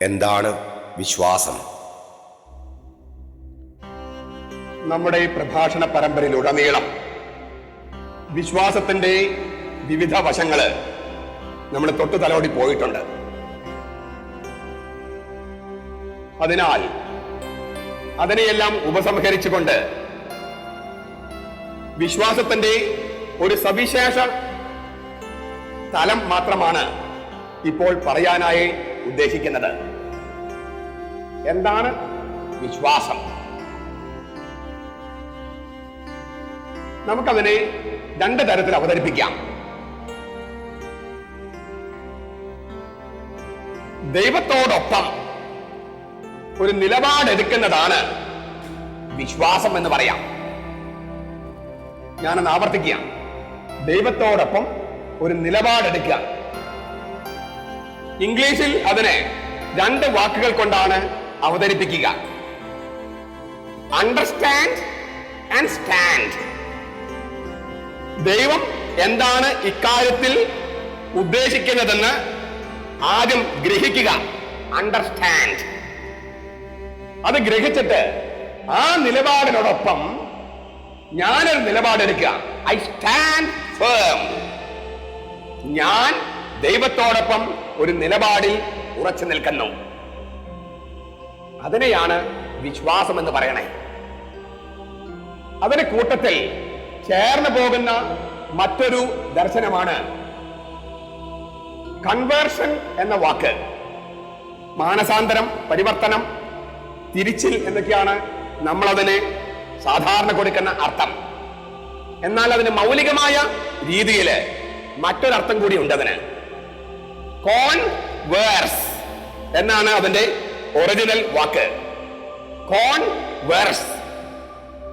എന്താണ് വിശ്വാസം? നമ്മുടെ ഈ പ്രഭാഷണ പരമ്പരയിലുടനീളം വിശ്വാസത്തിന്റെ വിവിധ വശങ്ങൾ നമ്മൾ തൊട്ടു തലോടി പോയിട്ടുണ്ട്. അതിനാൽ അതിനെയെല്ലാം ഉപസംഹരിച്ചുകൊണ്ട് വിശ്വാസത്തിന്റെ ഒരു സവിശേഷ തലം മാത്രമാണ് ഇപ്പോൾ പറയാനായി ഉദ്ദേശിക്കുന്നത്. എന്താണ്? വിശ്വാസം. നമുക്കതിനെ രണ്ട് തരത്തിൽ അവതരിപ്പിക്കാം. ദൈവത്തോടൊപ്പം ഒരു നിലപാടെടുക്കുന്നതാണ് വിശ്വാസം എന്ന് പറയാം. ഞാനൊന്ന് ആവർത്തിക്കുക ദൈവത്തോടൊപ്പം ഒരു നിലപാടെടുക്കുക. ഇംഗ്ലീഷിൽ അതിനെ രണ്ട് വാക്കുകൾ കൊണ്ടാണ് അവതരിപ്പിക്കുക. അണ്ടർസ്റ്റാൻഡ് ആൻഡ് സ്റ്റാൻഡ് ദൈവം എന്താണ് ഇക്കാര്യത്തിൽ ഉദ്ദേശിക്കുന്നതെന്ന് ആദ്യം ഗ്രഹിക്കുക. അണ്ടർസ്റ്റാൻഡ് അത് ഗ്രഹിച്ചിട്ട് ആ നിലപാടിനോടൊപ്പം ഞാനൊരു നിലപാടെടുക്കുക. ഐ സ്റ്റാൻഡ് ഫേം ഞാൻ ദൈവത്തോടൊപ്പം ഒരു നിലപാടിൽ ഉറച്ചു നിൽക്കുന്നു. അതിനെയാണ് വിശ്വാസം എന്ന് പറയണേ. അതിന് കൂട്ടത്തിൽ ചേർന്ന് പോകുന്ന മറ്റൊരു ദർശനമാണ് കൺവേർഷൻ എന്ന വാക്ക്. മാനസാന്തരം പരിവർത്തനം തിരിച്ചിൽ എന്നൊക്കെയാണ് നമ്മളതിന് സാധാരണ കൊടുക്കുന്ന അർത്ഥം. എന്നാൽ അതിന് മൗലികമായ രീതിയിൽ മറ്റൊരർത്ഥം കൂടി ഉണ്ട് അതിന്. കോൺ വേഴ്സ് എന്നാണ് അതിന്റെ ഒറിജിനൽ വാക്ക്. കോൺവേഴ്സ്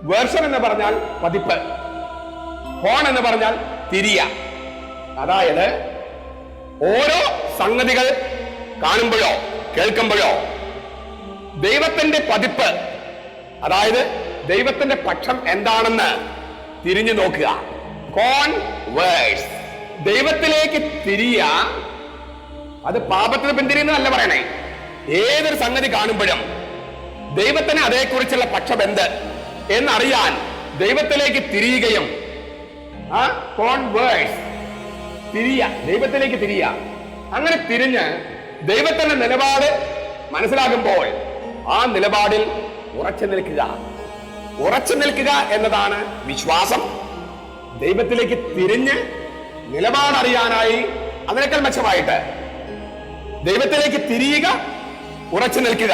വേർഷൻ എന്ന് പറഞ്ഞാൽ പതിപ്പ്. കോൺ എന്ന് പറഞ്ഞാൽ തിരിയ. അതായത് ഓരോ സംഗതികൾ കാണുമ്പോഴോ കേൾക്കുമ്പോഴോ ദൈവത്തിന്റെ പതിപ്പ് അതായത് ദൈവത്തിന്റെ പക്ഷം എന്താണെന്ന് തിരിഞ്ഞു നോക്കുക. കോൺ വേഴ്സ് ദൈവത്തിലേക്ക് തിരിയ അത് പാപത്തിന് പിന്തിരിയെന്നല്ല പറയണേ. ഏതൊരു സംഗതി കാണുമ്പോഴും ദൈവത്തിന് അതേക്കുറിച്ചുള്ള പക്ഷം എന്ത്? എന്നറിയാൻ ദൈവത്തിലേക്ക് തിരിയുകയും ആ കോൺവേഴ്സ് തിരിയ ദൈവത്തിലേക്ക് തിരിയ. അങ്ങനെ തിരിഞ്ഞ് ദൈവത്തിന്റെ നിലപാട് മനസ്സിലാകുമ്പോൾ ആ നിലപാടിൽ ഉറച്ചു നിൽക്കുക. ഉറച്ചു നിൽക്കുക എന്നതാണ് വിശ്വാസം. ദൈവത്തിലേക്ക് തിരിഞ്ഞ് നിലപാടറിയാനായി അതിനേക്കാൾ മെച്ചമായിട്ട് ദൈവത്തിലേക്ക് തിരിയുക ഉറച്ചു നിൽക്കുക.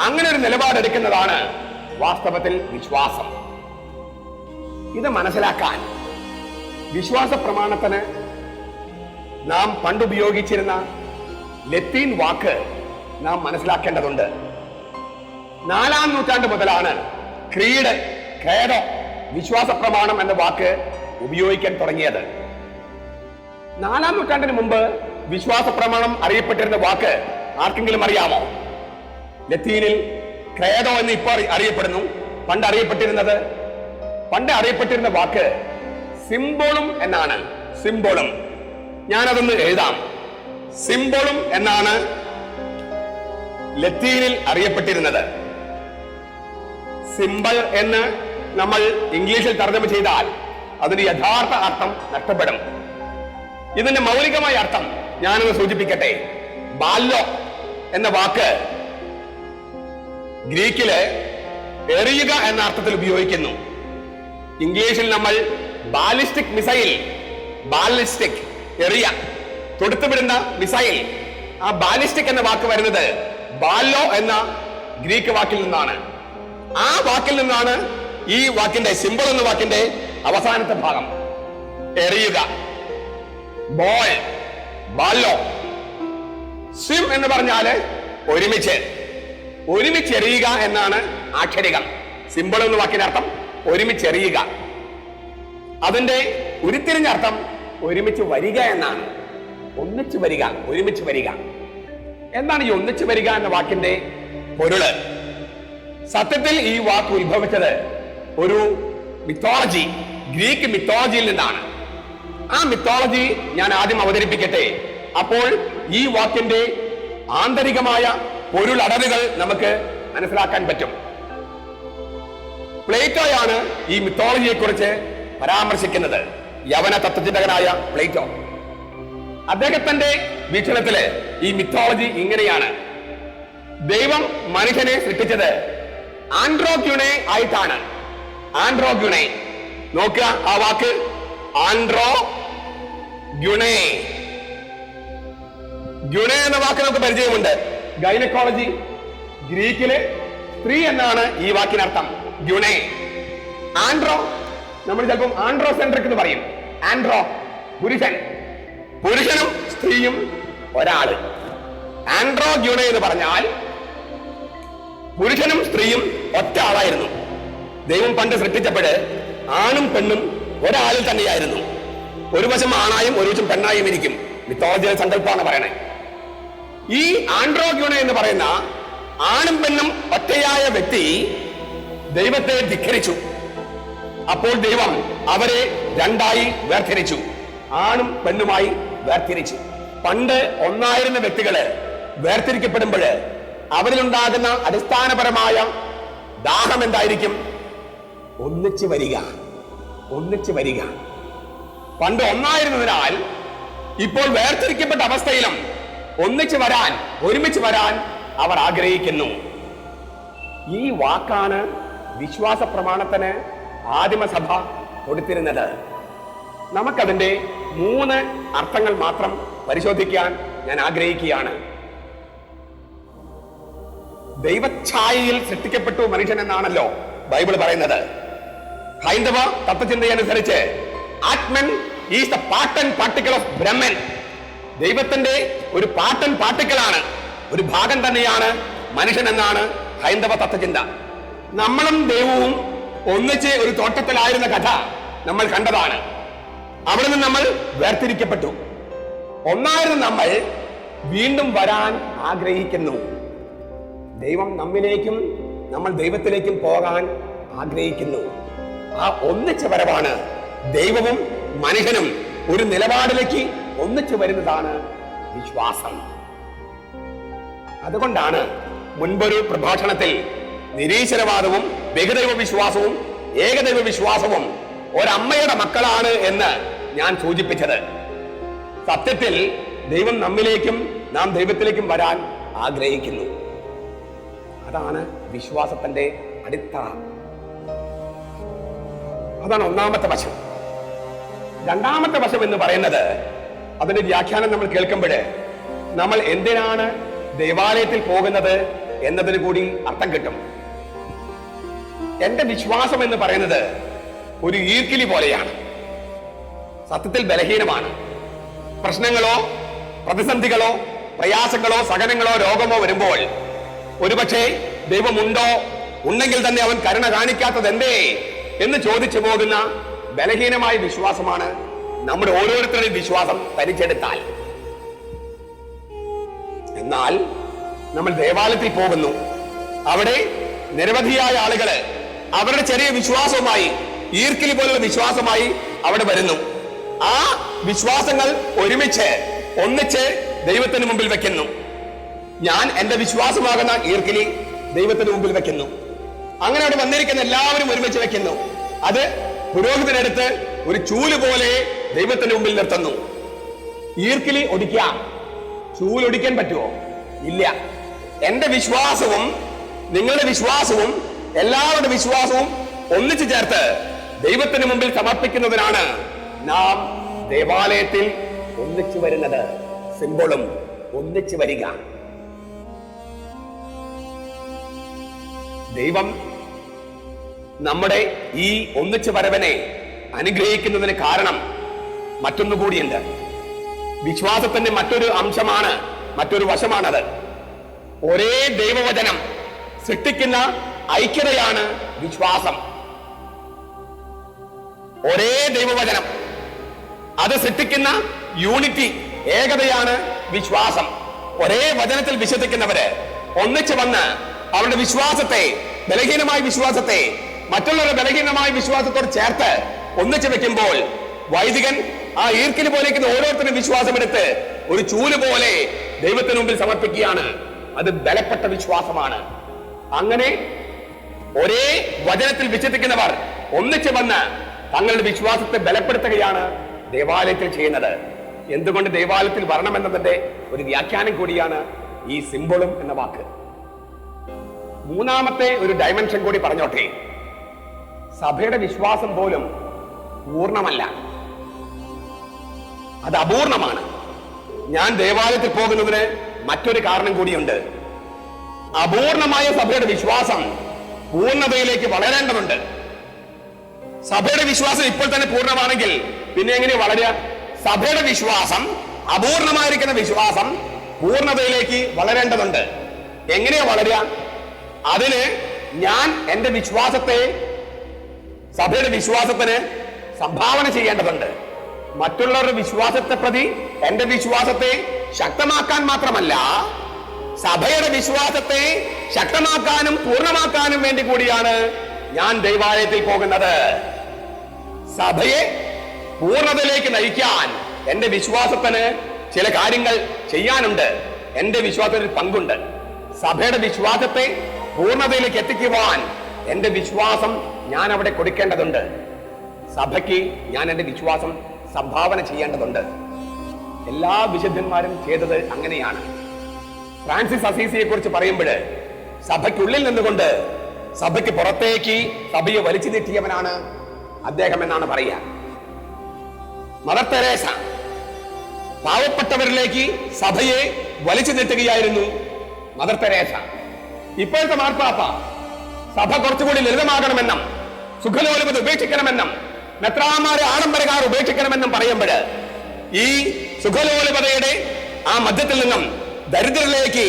അങ്ങനെ ഒരു നിലപാടെടുക്കുന്നതാണ് വാസ്തവത്തിൽ വിശ്വാസം. ഇത് മനസ്സിലാക്കാൻ വിശ്വാസ പ്രമാണത്തിന് നാം പണ്ടുപയോഗിച്ചിരുന്ന ലത്തീൻ വാക്ക് നാം മനസ്സിലാക്കേണ്ടതുണ്ട്. നാലാം നൂറ്റാണ്ട് മുതലാണ് ക്രീഡ് ഖേദോ വിശ്വാസ പ്രമാണം എന്ന വാക്ക് ഉപയോഗിക്കാൻ തുടങ്ങിയത്. നാലാം നൂറ്റാണ്ടിന് മുമ്പ് വിശ്വാസ പ്രമാണം അറിയപ്പെട്ടിരുന്ന വാക്ക് ആർക്കെങ്കിലും അറിയാമോ? ലത്തീനിൽ ക്രേഡോ എന്ന് ഇപ്പോൾ അറിയപ്പെടുന്നു. പണ്ട് അറിയപ്പെട്ടിരുന്നത് പണ്ട് അറിയപ്പെട്ടിരുന്ന വാക്ക് സിംബോളും എന്നാണ്. സിംബോളും. ഞാനതൊന്ന് എഴുതാം. സിംബോളും എന്നാണ് ലത്തീനിൽ അറിയപ്പെട്ടിരുന്നത്. സിംബൽ എന്ന് നമ്മൾ ഇംഗ്ലീഷിൽ തർജമ ചെയ്താൽ അതിന് യഥാർത്ഥ അർത്ഥം നഷ്ടപ്പെടും. ഇതിന്റെ മൗലികമായ അർത്ഥം ഞാനൊന്ന് സൂചിപ്പിക്കട്ടെ. ബാല്യോ എന്ന വാക്ക് ഗ്രീക്കിൽ എറിയുക എന്ന അർത്ഥത്തിൽ ഉപയോഗിക്കുന്നു. ഇംഗ്ലീഷിൽ നമ്മൾ ബാലിസ്റ്റിക് മിസൈൽ ബാലിസ്റ്റിക് എറിയ തൊടുത്തുവിടുന്ന മിസൈൽ. ആ ബാലിസ്റ്റിക് എന്ന വാക്ക് വരുന്നത് ബാലോ എന്ന ഗ്രീക്ക് വാക്കിൽ നിന്നാണ്. ആ വാക്കിൽ നിന്നാണ് ഈ വാക്കിന്റെ സിമ്പിൾ എന്ന വാക്കിന്റെ അവസാനത്തെ ഭാഗം. എറിയുക. ബോൾ. ബാലോ. സിം എന്ന് പറഞ്ഞാൽ ഒരുമിച്ച്. ഒരുമിച്ചെറിയുക എന്നാണ് ആക്ഷരികം സിമ്പിൾ എന്ന വാക്കിന്റെ അർത്ഥം ഒരുമിച്ച് എറിയുക. അതിന്റെ ഉരുത്തിരിഞ്ഞ അർത്ഥം ഒരുമിച്ച് വരിക എന്നാണ്. ഒന്നിച്ച് വരിക ഒരുമിച്ച് വരിക. എന്താണ് ഈ ഒന്നിച്ച് വരിക എന്ന വാക്കിന്റെ പൊരുൾ സത്യത്തിൽ ഈ വാക്ക് ഉത്ഭവിച്ചത് ഒരു മിത്തോളജി ഗ്രീക്ക് മിത്തോളജിയിൽ നിന്നാണ്. ആ മിത്തോളജി ഞാൻ ആദ്യം അവതരിപ്പിക്കട്ടെ. അപ്പോൾ ഈ വാക്കിന്റെ ആന്തരികമായ പൊരുളടലുകൾ നമുക്ക് മനസ്സിലാക്കാൻ പറ്റും. പ്ലേറ്റോയാണ് ഈ മിത്തോളജിയെ കുറിച്ച് പരാമർശിക്കുന്നത്. യവന തത്വചിന്തകനായ പ്ലേറ്റോ. അദ്ദേഹത്തിന്റെ വീക്ഷണത്തിൽ ഈ മിത്തോളജി ഇങ്ങനെയാണ്. ദൈവം മനുഷ്യനെ സൃഷ്ടിച്ചത് ആൻഡ്രോഗ്യുണെ ആയിട്ടാണ്. ആൻഡ്രോഗ്യുണെ. നോക്കുക ആ വാക്ക്. ആൻഡ്രോ ഗ്യുണേ ഗ്യുണേ എന്ന വാക്ക് നമുക്ക് പരിചയമുണ്ട്. ഗൈനക്കോളജി ഗ്രീക്കിൽ സ്ത്രീ എന്നാണ് ഈ വാക്കിനർത്ഥം. ഗ്യുണേ ആൻഡ്രോ നമ്മൾ ചിലപ്പം ആൻഡ്രോസെൻട്രിക് എന്ന് പറയും. ആൻഡ്രോ പുരുഷൻ. പുരുഷനും സ്ത്രീയും ഒരാൾ. ആൻഡ്രോ ഗ്യുണേ എന്ന് പറഞ്ഞാൽ പുരുഷനും സ്ത്രീയും ഒറ്റ ആളായിരുന്നു. ദൈവം പണ്ട് സൃഷ്ടിച്ചപ്പോഴ് ആണും പെണ്ണും ഒരാളിൽ തന്നെയായിരുന്നു. ഒരു വശം ആണായും ഒരു വശം പെണ്ണായും ഇരിക്കും. മിത്തോളജിയുടെ സങ്കല്പമാണ് പറയണേ. ഈ ആൻഡ്രോഗ്യൂണ എന്ന് പറയുന്ന ആണും പെണ്ണും ഒറ്റയായ വ്യക്തി ദൈവത്തെ ധിഖരിച്ചു അപ്പോൾ ദൈവം അവരെ രണ്ടായി വേർതിരിച്ചു. ആണും പെണ്ണുമായി വേർതിരിച്ചു. പണ്ട് ഒന്നായിരുന്ന വ്യക്തികൾ വേർതിരിക്കപ്പെടുമ്പോൾ അവരിലുണ്ടാകുന്ന അടിസ്ഥാനപരമായ ദാഹം എന്തായിരിക്കും? ഒന്നിച്ചു വരിക. ഒന്നിച്ച് വരിക. പണ്ട് ഒന്നായിരുന്നതിനാൽ ഇപ്പോൾ വേർതിരിക്കപ്പെട്ട അവസ്ഥയിലും ഒന്നിച്ച് വരാൻ ഒരുമിച്ച് വരാൻ അവർ ആഗ്രഹിക്കുന്നു. ഈ വാക്കാണ് വിശ്വാസ പ്രമാണത്തിന് ആദിമസഭ കൊടുത്തിരുന്നത്. നമുക്കതിന്റെ മൂന്ന് അർത്ഥങ്ങൾ മാത്രം പരിശോധിക്കാൻ ഞാൻ ആഗ്രഹിക്കുകയാണ്. ദൈവഛായയിൽ സൃഷ്ടിക്കപ്പെട്ടു മനുഷ്യൻ എന്നാണല്ലോ ബൈബിൾ പറയുന്നത്. ഹൈന്ദവ തത്വചിന്തയനുസരിച്ച് Atman is the part and particle of Brahman. ദൈവത്തിന്റെ ഒരു പാർട്ട് ആൻഡ് പാർട്ടിക്കലാണ് ഒരു ഭാഗം തന്നെയാണ് മനുഷ്യൻ എന്നാണ് ഹൈന്ദവ തത്വചിന്ത. നമ്മളും ദൈവവും ഒന്നിച്ച് ഒരു തോട്ടത്തിലായിരുന്ന കഥ നമ്മൾ കണ്ടതാണ്. അവിടെ നിന്ന് നമ്മൾ വേർതിരിക്കപ്പെട്ടു. ഒന്നായിരുന്നു നമ്മൾ വീണ്ടും വരാൻ ആഗ്രഹിക്കുന്നു. ദൈവം നമ്മിലേക്കും നമ്മൾ ദൈവത്തിലേക്കും പോകാൻ ആഗ്രഹിക്കുന്നു. ആ ഒന്നിച്ച വരവാണ്. ദൈവവും മനുഷ്യനും ഒരു നിലപാടിലേക്ക് ഒന്നിച്ചു വരുന്നതാണ് വിശ്വാസം. അതുകൊണ്ടാണ് മുൻപൊരു പ്രഭാഷണത്തിൽ നിരീശ്വരവാദവും ബഹുദൈവ വിശ്വാസവും ഏകദൈവ വിശ്വാസവും ഒരമ്മയുടെ മക്കളാണ് എന്ന് ഞാൻ സൂചിപ്പിച്ചത്. സത്യത്തിൽ ദൈവം നമ്മിലേക്കും നാം ദൈവത്തിലേക്കും വരാൻ ആഗ്രഹിക്കുന്നു. അതാണ് വിശ്വാസത്തിന്റെ അടിത്തറ. അതാണ് ഒന്നാമത്തെ വശം. രണ്ടാമത്തെ വശം എന്ന് പറയുന്നത് അതിന്റെ വ്യാഖ്യാനം നമ്മൾ കേൾക്കുമ്പോൾ നമ്മൾ എന്തിനാണ് ദേവാലയത്തിൽ പോകുന്നത് എന്നതിന് കൂടി അർത്ഥം കിട്ടും. എന്റെ വിശ്വാസം എന്ന് പറയുന്നത് ഒരു ഈർക്കിലി പോലെയാണ്. സത്യത്തിൽ ബലഹീനമാണ്. പ്രശ്നങ്ങളോ പ്രതിസന്ധികളോ പ്രയാസങ്ങളോ സഹനങ്ങളോ രോഗമോ വരുമ്പോൾ ഒരുപക്ഷെ ദൈവമുണ്ടോ? ഉണ്ടെങ്കിൽ തന്നെ അവൻ കരുണ കാണിക്കാത്തത് എന്തേ എന്ന് ചോദിച്ചു പോകുന്ന ബലഹീനമായ വിശ്വാസമാണ് നമ്മുടെ ഓരോരുത്തരുടെയും വിശ്വാസം തനിച്ചെടുത്താൽ. എന്നാൽ നമ്മൾ ദേവാലയത്തിൽ പോകുന്നു. അവിടെ നിരവധിയായ ആളുകൾ അവരുടെ ചെറിയ വിശ്വാസവുമായി ഈർക്കിലി പോലുള്ള വിശ്വാസമായി അവിടെ വരുന്നു. ആ വിശ്വാസങ്ങൾ ഒരുമിച്ച് ഒന്നിച്ച് ദൈവത്തിന് മുമ്പിൽ വെക്കുന്നു. ഞാൻ എന്റെ വിശ്വാസമാകുന്ന ഈർക്കിലി ദൈവത്തിന് മുമ്പിൽ വെക്കുന്നു. അങ്ങനെ അവിടെ വന്നിരിക്കുന്ന എല്ലാവരും ഒരുമിച്ച് വെക്കുന്നു. അത് പുരോഹിതനെടുത്ത് ഒരു ചൂൽ പോലെ ദൈവത്തിന്റെ മുമ്പിൽ നിർത്തുന്നു. ഈർക്കിലി ഒടിക്കാം. ചൂലൊടിക്കാൻ പറ്റുമോ ഇല്ല. എന്റെ വിശ്വാസവും നിങ്ങളുടെ വിശ്വാസവും എല്ലാവരുടെ വിശ്വാസവും ഒന്നിച്ചു ചേർത്ത് ദൈവത്തിന് മുമ്പിൽ സമർപ്പിക്കുന്നതിനാണ് നാം ദേവാലയത്തിൽ ഒന്നിച്ചു വരുന്നത്. സിമ്പിളും ഒന്നിച്ചു വരിക. ദൈവം നമ്മുടെ ഈ ഒന്നിച്ചു വരവനെ അനുഗ്രഹിക്കുന്നതിന് കാരണം മറ്റൊന്നുകൂടിയുണ്ട്. വിശ്വാസത്തിന്റെ മറ്റൊരു അംശമാണ് മറ്റൊരു വശമാണത്. ഒരേ ദൈവവചനം സൃഷ്ടിക്കുന്ന ഐക്യതയാണ് വിശ്വാസം. ഒരേ ദൈവവചനം അത് സൃഷ്ടിക്കുന്ന യൂണിറ്റി ഏകതയാണ് വിശ്വാസം. ഒരേ വചനത്തിൽ വിശ്വസിക്കുന്നവര് ഒന്നിച്ചു വന്ന് അവരുടെ വിശ്വാസത്തെ ബലഹീനമായ വിശ്വാസത്തെ മറ്റുള്ളവരുടെ ബലഹീനമായ വിശ്വാസത്തോട് ചേർത്ത് ഒന്നിച്ചു വെക്കുമ്പോൾ വൈദികൻ ആ ഈർക്കിന് പോലേക്കുന്ന ഓരോരുത്തരും വിശ്വാസമെടുത്ത് ഒരു ചൂൽ പോലെ ദൈവത്തിന് മുമ്പിൽ സമർപ്പിക്കുകയാണ്. അത് ബലപ്പെട്ട വിശ്വാസമാണ്. അങ്ങനെ ഒരേ വചനത്തിൽ വിശ്വസിക്കുന്നവർ ഒന്നിച്ചു വന്ന് തങ്ങളുടെ വിശ്വാസത്തെ ബലപ്പെടുത്തുകയാണ് ദേവാലയത്തിൽ ചെയ്യുന്നത്. എന്തുകൊണ്ട് ദേവാലയത്തിൽ വരണമെന്നതിന്റെ ഒരു വ്യാഖ്യാനം കൂടിയാണ് ഈ സിംബളും എന്ന വാക്ക്. മൂന്നാമത്തെ ഒരു ഡയമെൻഷൻ കൂടി പറഞ്ഞോട്ടെ. സഭയുടെ വിശ്വാസം പോലും പൂർണമല്ല അത് അപൂർണമാണ്. ഞാൻ ദേവാലയത്തിൽ പോകുന്നതിന് മറ്റൊരു കാരണം കൂടിയുണ്ട്. അപൂർണമായ സഭയുടെ വിശ്വാസം പൂർണതയിലേക്ക് വളരേണ്ടതുണ്ട്. സഭയുടെ വിശ്വാസം ഇപ്പോൾ തന്നെ പൂർണമാണെങ്കിൽ പിന്നെ എങ്ങനെ വളരുക? സഭയുടെ വിശ്വാസം അപൂർണമായിരിക്കുന്ന വിശ്വാസം പൂർണതയിലേക്ക് വളരേണ്ടതുണ്ട്. എങ്ങനെയാ വളരുക? അതിന് ഞാൻ എന്റെ വിശ്വാസത്തെ സഭയുടെ വിശ്വാസത്തിന് സംഭാവന ചെയ്യേണ്ടതുണ്ട്. മറ്റുള്ളവരുടെ വിശ്വാസത്തെ പ്രതി എന്റെ വിശ്വാസത്തെ ശക്തമാക്കാൻ മാത്രമല്ല സഭയുടെ വിശ്വാസത്തെ ശക്തമാക്കാനും പൂർണമാക്കാനും വേണ്ടി കൂടിയാണ് ഞാൻ ദൈവാലയത്തിൽ പോകുന്നത്. സഭയെ പൂർണതയിലേക്ക് നയിക്കാൻ എന്റെ വിശ്വാസത്തിന് ചില കാര്യങ്ങൾ ചെയ്യാനുണ്ട്. എന്റെ വിശ്വാസത്തിൽ പങ്കുണ്ട്. സഭയുടെ വിശ്വാസത്തെ പൂർണതയിലേക്ക് എത്തിക്കുവാൻ എന്റെ വിശ്വാസം ഞാൻ അവിടെ കൊടുക്കേണ്ടതുണ്ട്. സഭയ്ക്ക് ഞാൻ എന്റെ വിശ്വാസം സംഭാവന ചെയ്യേണ്ടതുണ്ട്. എല്ലാ വിശുദ്ധന്മാരും ചെയ്തത് അങ്ങനെയാണ്. ഫ്രാൻസിസ് അസീസിയെ കുറിച്ച് പറയുമ്പോൾ സഭയ്ക്കുള്ളിൽ നിന്നുകൊണ്ട് സഭയ്ക്ക് പുറത്തേക്ക് സഭയെ വലിച്ചു നീട്ടിയവനാണ് അദ്ദേഹം എന്നാണ് പറയുക. മദർ തെരേസ പാവപ്പെട്ടവരിലേക്ക് സഭയെ വലിച്ചു നീട്ടുകയായിരുന്നു മദർ തെരേസ. ഇപ്പോഴത്തെ മാർപ്പാപ്പ സഭ കുറച്ചുകൂടി ലളിതമാകണമെന്നും സുഖലോലുപത ഉപേക്ഷിക്കണമെന്നും മെത്രാമാരെ ആഡംബരക്കാർ ഉപേക്ഷിക്കണമെന്നും പറയുമ്പോൾ ഈ സുഖലോലപതയുടെ ആ മധ്യത്തിൽ നിന്നും ദരിദ്രരിലേക്ക്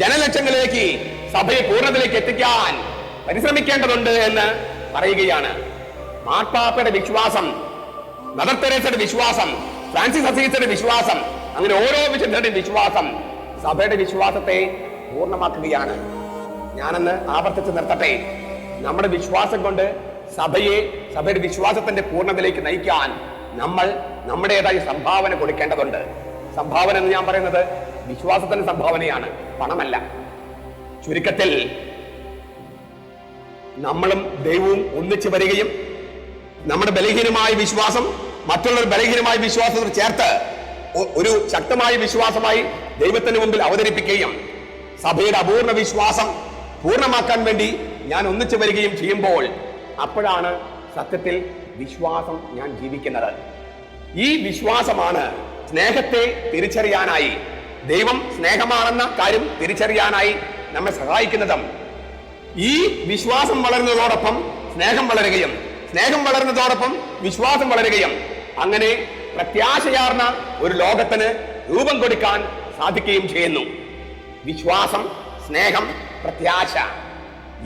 ജനലക്ഷങ്ങളിലേക്ക് സഭയെ പൂർണതയിലേക്ക് എത്തിക്കാൻ പരിശ്രമിക്കേണ്ടതുണ്ട് എന്ന് പറയുകയാണ്. മാർപ്പാപ്പയുടെ വിശ്വാസം മദർ തെരേസയുടെ വിശ്വാസം ഫ്രാൻസിസ് അസീസയുടെ വിശ്വാസം അങ്ങനെ ഓരോ വിശുദ്ധരുടെയും വിശ്വാസം സഭയുടെ വിശ്വാസത്തെ പൂർണമാക്കുകയാണ്. ഞാനെന്ന് ആവർത്തിച്ച് നിർത്തട്ടെ. നമ്മുടെ വിശ്വാസം കൊണ്ട് സഭയെ സഭയുടെ വിശ്വാസത്തിന്റെ പൂർണതയിലേക്ക് നയിക്കാൻ നമ്മൾ നമ്മുടേതായ സംഭാവന കൊടുക്കേണ്ടതുണ്ട്. സംഭാവന എന്ന് ഞാൻ പറയുന്നത് വിശ്വാസത്തിന്റെ സംഭാവനയാണ് പണമല്ല. ചുരുക്കത്തിൽ നമ്മളും ദൈവവും ഒന്നിച്ചു വരികയും നമ്മുടെ ബലഹീനമായ വിശ്വാസം മറ്റുള്ളവർ ബലഹീനമായ വിശ്വാസത്തോട് ചേർത്ത് ഒരു ശക്തമായ വിശ്വാസമായി ദൈവത്തിന് മുമ്പിൽ അവതരിപ്പിക്കുകയും സഭയുടെ അപൂർണ വിശ്വാസം പൂർണമാക്കാൻ വേണ്ടി ഞാൻ ഒന്നിച്ചു വരികയും ചെയ്യുമ്പോൾ അപ്പോഴാണ് സത്യത്തിൽ വിശ്വാസം ഞാൻ ജീവിക്കുന്നത്. ഈ വിശ്വാസമാണ് സ്നേഹത്തെ തിരിച്ചറിയാനായി ദൈവം സ്നേഹമാണെന്ന കാര്യം തിരിച്ചറിയാനായി നമ്മെ സഹായിക്കുന്നതും. ഈ വിശ്വാസം വളരുന്നതോടൊപ്പം സ്നേഹം വളരുകയും സ്നേഹം വളരുന്നതോടൊപ്പം വിശ്വാസം വളരുകയും അങ്ങനെ പ്രത്യാശയാർന്ന ഒരു ലോകത്തിന് രൂപം കൊടുക്കാൻ സാധിക്കുകയും ചെയ്യുന്നു. വിശ്വാസം സ്നേഹം പ്രത്യാശ.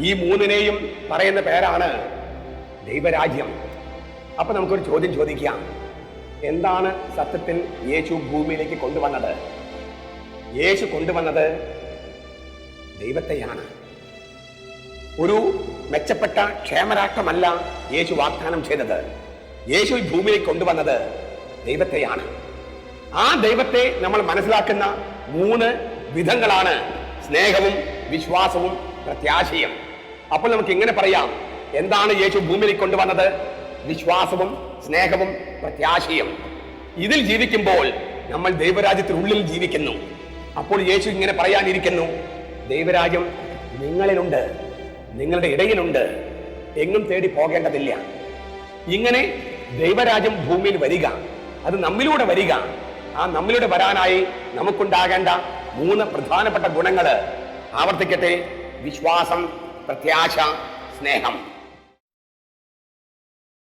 ഈ മൂന്നിനെയും പറയുന്ന പേരാണ് ദൈവരാജ്യം. അപ്പൊ നമുക്കൊരു ചോദ്യം ചോദിക്കാം. എന്താണ് സത്യത്തിൽ യേശു ഭൂമിയിലേക്ക് കൊണ്ടുവന്നത്? യേശു കൊണ്ടുവന്നത് ദൈവത്തെയാണ്. ഒരു മെച്ചപ്പെട്ട ക്ഷേമരാഷ്ട്രമല്ല യേശു വാഗ്ദാനം ചെയ്തത്. യേശു ഭൂമിയിലേക്ക് കൊണ്ടുവന്നത് ദൈവത്തെയാണ്. ആ ദൈവത്തെ നമ്മൾ മനസ്സിലാക്കുന്ന മൂന്ന് വിധങ്ങളാണ് സ്നേഹവും വിശ്വാസവും പ്രത്യാശയും. അപ്പോൾ നമുക്ക് ഇങ്ങനെ പറയാം. എന്താണ് യേശു ഭൂമിയിൽ കൊണ്ടുവന്നത്? വിശ്വാസവും സ്നേഹവും പ്രത്യാശയും. ഇതിൽ ജീവിക്കുമ്പോൾ നമ്മൾ ദൈവരാജ്യത്തിനുള്ളിൽ ജീവിക്കുന്നു. അപ്പോൾ യേശു ഇങ്ങനെ പറയാനിരിക്കുന്നു ദൈവരാജ്യം നിങ്ങളിലുണ്ട് നിങ്ങളുടെ ഇടയിലുണ്ട്. എങ്ങും തേടി പോകേണ്ടതില്ല. ഇങ്ങനെ ദൈവരാജ്യം ഭൂമിയിൽ വരിക അത് നമ്മിലൂടെ വരിക. ആ നമ്മിലൂടെ വരാനായി നമുക്കുണ്ടാകേണ്ട മൂന്ന് പ്രധാനപ്പെട്ട ഗുണങ്ങൾ ആവർത്തിക്കട്ടെ. വിശ്വാസം പ്രത്യാശ സ്നേഹം.